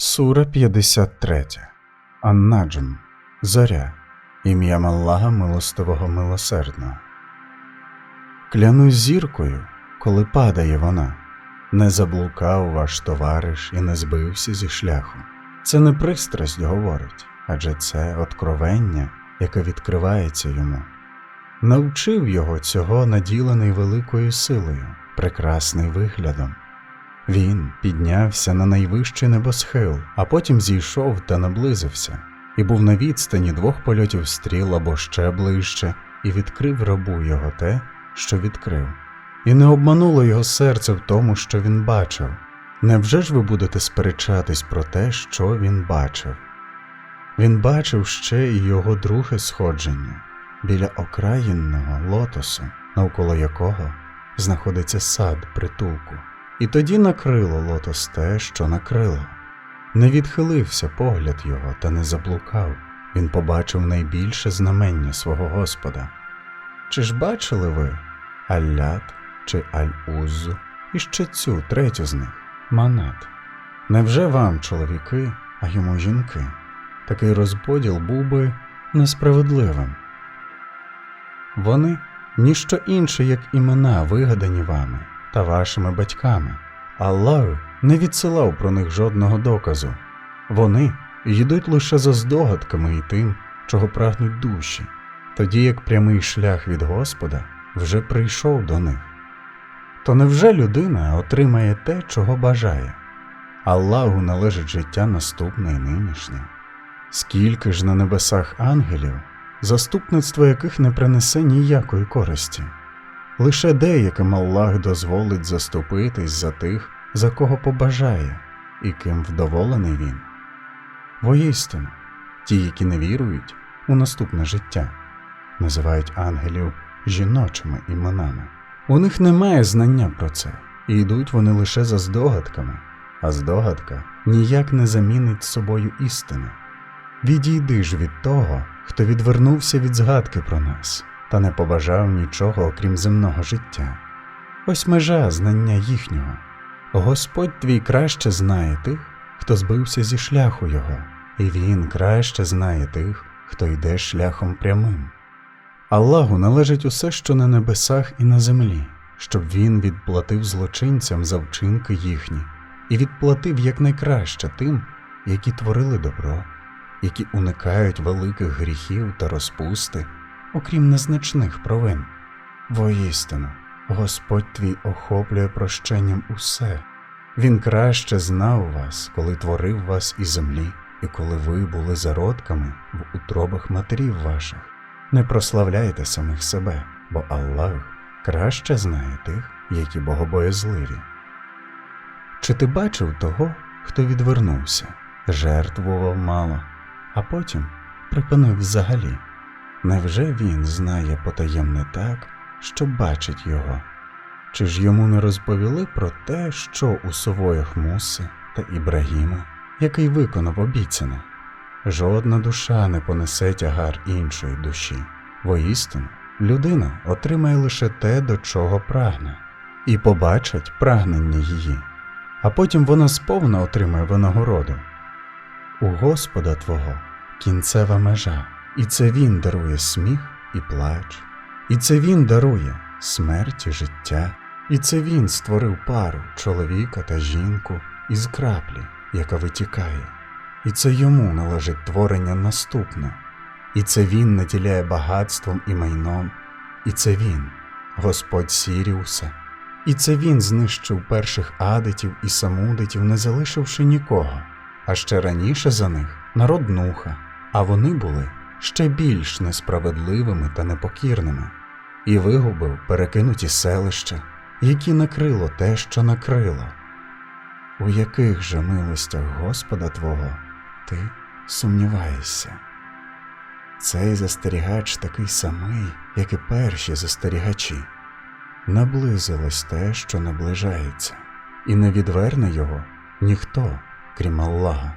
Сура 53. Аннаджм. Зоря. Ім'ям Аллаха милостивого милосердного. Клянусь зіркою, коли падає вона. Не заблукав ваш товариш і не збився зі шляху. Це не пристрасть говорить, адже це откровення, яке відкривається йому. Навчив його цього наділений великою силою, прекрасний виглядом. Він піднявся на найвищий небосхил, а потім зійшов та наблизився, і був на відстані двох польотів стріл або ще ближче, і відкрив рабу його те, що відкрив. І не обмануло його серце в тому, що він бачив. Невже ж ви будете сперечатись про те, що він бачив? Він бачив ще і його друге сходження біля окраїнного лотосу, навколо якого знаходиться сад притулку. І тоді накрило лотос те, що накрило. Не відхилився погляд його та не заблукав. Він побачив найбільше знамення свого Господа. Чи ж бачили ви Аллят чи Аль-Уззу і ще цю третю з них Манат? Невже вам, чоловіки, а йому жінки? Такий розподіл був би несправедливим. Вони ніщо інше, як імена, вигадані вами та вашими батьками. Аллах не відсилав про них жодного доказу. Вони йдуть лише за здогадками і тим, чого прагнуть душі, тоді як прямий шлях від Господа вже прийшов до них. То невже людина отримає те, чого бажає? Аллаху належить життя наступне і нинішнє. Скільки ж на небесах ангелів, заступництво яких не принесе ніякої користі. Лише деяким Аллах дозволить заступитись за тих, за кого побажає, і ким вдоволений він. Воістину, ті, які не вірують у наступне життя, називають ангелів жіночими іменами. У них немає знання про це, і йдуть вони лише за здогадками, а здогадка ніяк не замінить собою істини. Відійди ж від того, хто відвернувся від згадки про нас та не побажав нічого окрім земного життя. Ось межа знання їхнього. Господь твій краще знає тих, хто збився зі шляху його, і він краще знає тих, хто йде шляхом прямим. Аллаху належить усе, що на небесах і на землі, щоб він відплатив злочинцям за вчинки їхні, і відплатив якнайкраще тим, які творили добро, які уникають великих гріхів та розпусти окрім незначних провин. Воістину, Господь твій охоплює прощенням усе. Він краще знав вас, коли творив вас із землі, і коли ви були зародками в утробах матерів ваших. Не прославляйте самих себе, бо Аллах краще знає тих, які богобоязливі. Чи ти бачив того, хто відвернувся, жертвував мало, а потім припинив взагалі? Невже він знає потаємне так, що бачить його? Чи ж йому не розповіли про те, що у совоях Муси та Ібрагіма, який виконав обіцяне? Жодна душа не понесе тягар іншої душі. Воістину, людина отримає лише те, до чого прагне, і побачить прагнення її, а потім вона сповна отримає винагороду. У Господа Твого кінцева межа. І це він дарує сміх і плач, і це він дарує смерть і життя, і це він створив пару чоловіка та жінку із краплі, яка витікає, і це йому належить творення наступне, і це він наділяє багатством і майном, і це він, Господь Сіріуса, і це він знищив перших адитів і самудитів, не залишивши нікого, а ще раніше за них народ нуха, а вони були ще більш несправедливими та непокірними, і вигубив перекинуті селища, які накрило те, що накрило. У яких же милостях Господа Твого ти сумніваєшся? Цей застерігач такий самий, як і перші застерігачі. Наблизилось те, що наближається, і не відверне його ніхто, крім Аллаха.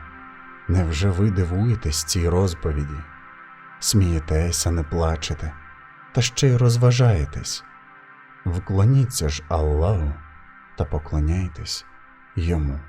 Невже ви дивуєтесь цій розповіді? Смієтеся, не плачете, та ще й розважаєтесь. Вклоніться ж Аллаху та поклоняйтесь йому.